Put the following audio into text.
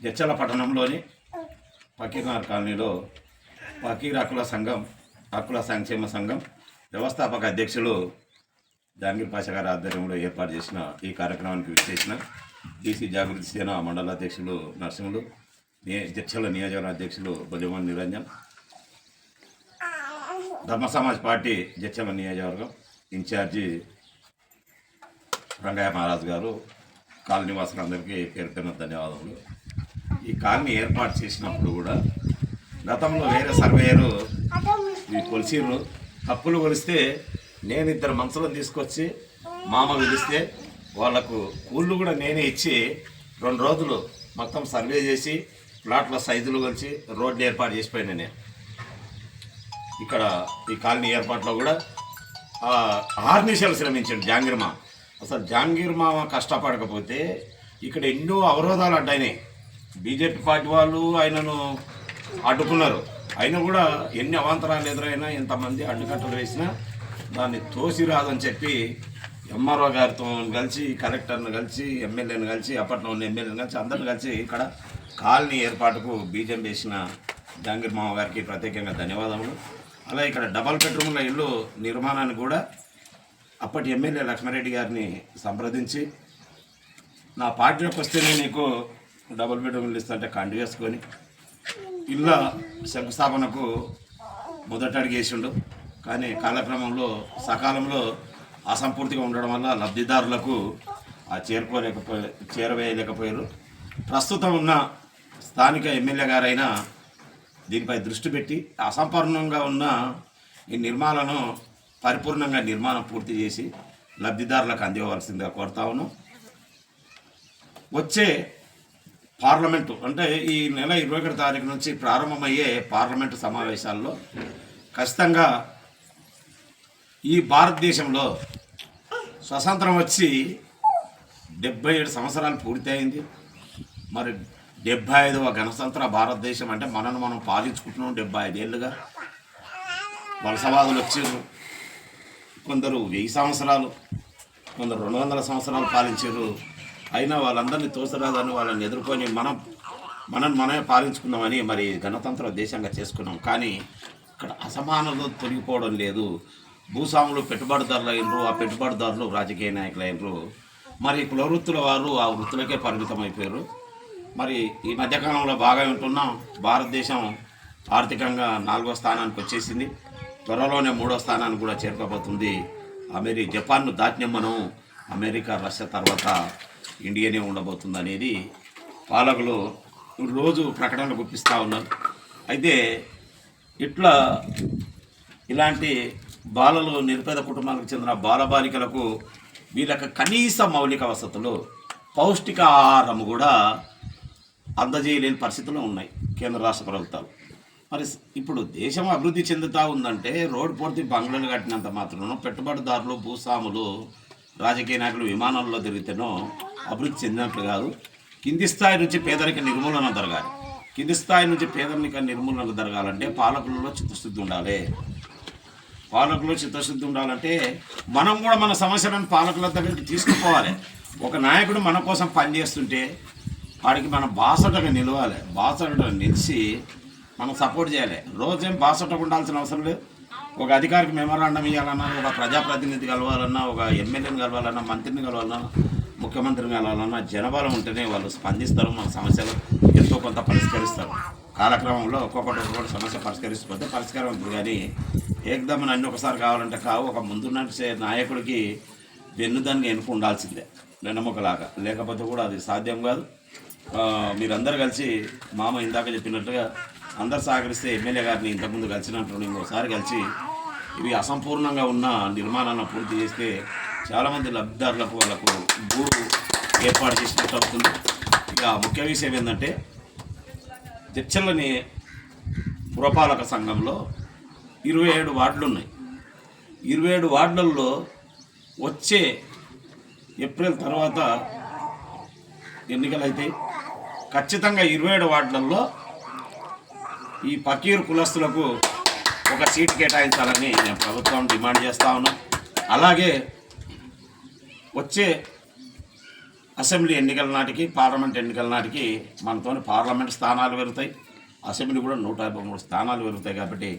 జచ్చల పట్టణంలోని పక్కీనార్ కాలనీలో పకీర్ హక్కుల సంఘం హక్కుల సంక్షేమ సంఘం వ్యవస్థాపక అధ్యక్షులు జాంగీర్ పాష గారి ఆధ్వర్యంలో ఏర్పాటు చేసిన ఈ కార్యక్రమానికి విచ్చేసిన డీసీ జాగృతి సేన మండల అధ్యక్షులు నరసింహులు నియ జచ్చల నియోజకవర్గ అధ్యక్షులు భుజమోహన్ నిరంజన్ ధర్మ సమాజ్ పార్టీ జచ్చల నియోజకవర్గం ఇన్ఛార్జి రంగయ్య మహారాజ్ గారు కాలనీ వాసులందరికీ పేరు పేరున ధన్యవాదములు. ఈ కాలనీ ఏర్పాటు చేసినప్పుడు కూడా గతంలో వేరే సర్వేయరు ఈ కొలిసిరు తప్పులు కొలిస్తే నేను ఇద్దరు మనుషులను తీసుకొచ్చి మామ పిలిస్తే వాళ్ళకు కూళ్ళు కూడా నేనే ఇచ్చి రెండు రోజులు మొత్తం సర్వే చేసి ప్లాట్ల సైజులు కొలిచి రోడ్లు ఏర్పాటు చేసిపోయినా నేను. ఇక్కడ ఈ కాలనీ ఏర్పాట్లో కూడా ఆ, ఆర్నిషాలు శ్రమించాడు జాంగీర్ మామ అసలు జాంగీర్ మామ కష్టపడకపోతే ఇక్కడ ఎన్నో అవరోధాలు అడ్డాయినాయి. బీజేపీ పార్టీ వాళ్ళు ఆయనను అడ్డుకున్నారు. అయినా కూడా ఎన్ని అవాంతరాలు ఎదురైనా ఎంతమంది అడ్డుకట్టలు వేసినా దాన్ని తోసి రాదని చెప్పి ఎంఆర్ఓ గారితో కలిసి కలెక్టర్ని కలిసి ఎమ్మెల్యేని కలిసి అప్పట్లో ఉన్న ఎమ్మెల్యేని కలిసి అందరిని కలిసి ఇక్కడ కాలనీ ఏర్పాటుకు బీజం వేసిన జహాంగీర్ మామ గారికి ప్రత్యేకంగా ధన్యవాదములు. అలా ఇక్కడ డబల్ బెడ్రూమ్ల ఇల్లు నిర్మాణానికి కూడా అప్పటి ఎమ్మెల్యే లక్ష్మారెడ్డి గారిని సంప్రదించి నా పార్టీలోకి వస్తేనే నీకు డబుల్ బెడ్రూమ్ ఇల్లు ఇస్తుంటే కండు వేసుకొని ఇళ్ళ శంకుస్థాపనకు మొదట అడిగేసిండు. కానీ కాలక్రమంలో సకాలంలో అసంపూర్తిగా ఉండడం వల్ల లబ్ధిదారులకు ఆ చేరుకోలేకపో చేరవేయలేకపోయారు. ప్రస్తుతం ఉన్న స్థానిక ఎమ్మెల్యే గారైన దీనిపై దృష్టి పెట్టి అసంపూర్ణంగా ఉన్న ఈ నిర్మాణాలను పరిపూర్ణంగా నిర్మాణం పూర్తి చేసి లబ్ధిదారులకు అందివ్వవలసిందిగా కోరుతా ఉన్నాం. వచ్చే పార్లమెంటు. అంటే ఈ నెల ఇరవై ఒకటి తారీఖు నుంచి ప్రారంభమయ్యే పార్లమెంటు సమావేశాల్లో ఖచ్చితంగా ఈ భారతదేశంలో స్వతంత్రం వచ్చి డెబ్బై ఏడు సంవత్సరాలు పూర్తయింది. మరి డెబ్బై ఐదవ గణతంత్ర భారతదేశం అంటే మనను మనం పాలించుకుంటున్నాం డెబ్బై ఐదేళ్ళుగా వలసవాదులు వచ్చారు. కొందరు వెయ్యి సంవత్సరాలు కొందరు రెండు వందల సంవత్సరాలు పాలించారు. అయినా వాళ్ళందరినీ తోసరాదని వాళ్ళని ఎదుర్కొని మనం మనం మనమే పాలించుకున్నామని మరి గణతంత్ర దేశంగా చేసుకున్నాం. కానీ ఇక్కడ అసమానత తొలగిపోవడం లేదు. భూస్వాములు పెట్టుబడిదారులు అయినరు ఆ పెట్టుబడిదారులు రాజకీయ నాయకులు అయినరు. మరి పులవృత్తుల వారు ఆ వృత్తులకే పరిమితం అయిపోయారు మరి ఈ మధ్యకాలంలో బాగా వింటున్నాం భారతదేశం ఆర్థికంగా నాలుగో స్థానానికి వచ్చేసింది. త్వరలోనే మూడో స్థానానికి కూడా చేరుకోబోతుంది అమెరి జపాన్ను దాటిన మనం అమెరికా రష్యా తర్వాత ఇండియానే ఉండబోతుంది అనేది పాలకులు రోజు ప్రకటనలు గుప్పిస్తూ ఉన్నారు. అయితే ఇట్లా ఇలాంటి బాలలు నిరుపేద కుటుంబాలకు చెందిన బాలబాలికలకు వీళ్ళకి కనీస మౌలిక వసతులు పౌష్టిక ఆహారం కూడా అందజేయలేని పరిస్థితులు ఉన్నాయి కేంద్ర రాష్ట్ర ప్రభుత్వాలు. మరి ఇప్పుడు దేశం అభివృద్ధి చెందుతూ ఉందంటే రోడ్డు పూర్తి బంగ్లాలు కట్టినంత మాత్రం పెట్టుబడిదారులు భూస్వాములు రాజకీయ నాయకులు విమానాల్లో తిరిగితేనో అభివృద్ధి చెందినట్లు కాదు. కింది స్థాయి నుంచి పేదరిక నిర్మూలన జరగాలి. కింది స్థాయి నుంచి పేదరిక నిర్మూలన జరగాలంటే పాలకులలో చిత్తశుద్ధి ఉండాలి. పాలకులు చిత్తశుద్ధి ఉండాలంటే మనం కూడా మన సమస్యలను పాలకుల దగ్గరికి తీసుకుపోవాలి. ఒక నాయకుడు మన కోసం పనిచేస్తుంటే వాడికి మన బాసటగా నిలవాలి. బాసటగా నిలిచి మనం సపోర్ట్ చేయాలి. రోజేం బాసటగా ఉండాల్సిన అవసరం లేదు. ఒక అధికారికి మెమోరాండం ఇవ్వాలన్నా ఒక ప్రజాప్రతినిధి కలవాలన్నా ఒక ఎమ్మెల్యేని కలవాలన్నా మంత్రిని కలవాలన్నా ముఖ్యమంత్రిని కలవాలన్నా జనబలం ఉంటేనే వాళ్ళు స్పందిస్తారు మన సమస్యలు ఎంతో కొంత పరిష్కరిస్తారు. కాలక్రమంలో ఒక్కొక్కటి ఒక్కొక్కటి సమస్య పరిష్కరిస్తుంటే పరిష్కారం ఉంటుంది కానీ ఏకదమ్మని అన్ని ఒకసారి కావాలంటే కావు ఒక ముందున్న నాయకుడికి వెన్నుదాన్ని ఎన్నుకు ఉండాల్సిందే వెన్నముకలాగా. లేకపోతే కూడా అది సాధ్యం కాదు. మీరందరూ కలిసి మామ ఇందాక చెప్పినట్టుగా అందరు సహకరిస్తే ఎమ్మెల్యే గారిని ఇంతకుముందు కలిసినట్టు ఇంకోసారి కలిసి ఇవి అసంపూర్ణంగా ఉన్న నిర్మాణాలను పూర్తి చేస్తే చాలామంది లబ్ధిదారులకు వాళ్ళకు భూ ఏర్పాటు చేసినట్టు అవుతుంది. ఇక ముఖ్య విషయం ఏంటంటే చర్చలని పురపాలక సంఘంలో ఇరవై ఏడు వార్డులు ఉన్నాయి ఇరవై ఏడు వార్డులలో వచ్చే ఏప్రిల్ తర్వాత ఎన్నికలైతే ఖచ్చితంగా ఇరవై ఏడు వార్డులలో ఈ పకీర్ కులస్తులకు ఒక సీట్ కేటాయించాలని నేను ప్రభుత్వం డిమాండ్ చేస్తా ఉన్నాను అలాగే వచ్చే అసెంబ్లీ ఎన్నికల నాటికి పార్లమెంట్ ఎన్నికల నాటికి మనతోని పార్లమెంట్ స్థానాలు పెరుగుతాయి. అసెంబ్లీ కూడా నూట యాభై మూడు స్థానాలు పెరుగుతాయి కాబట్టి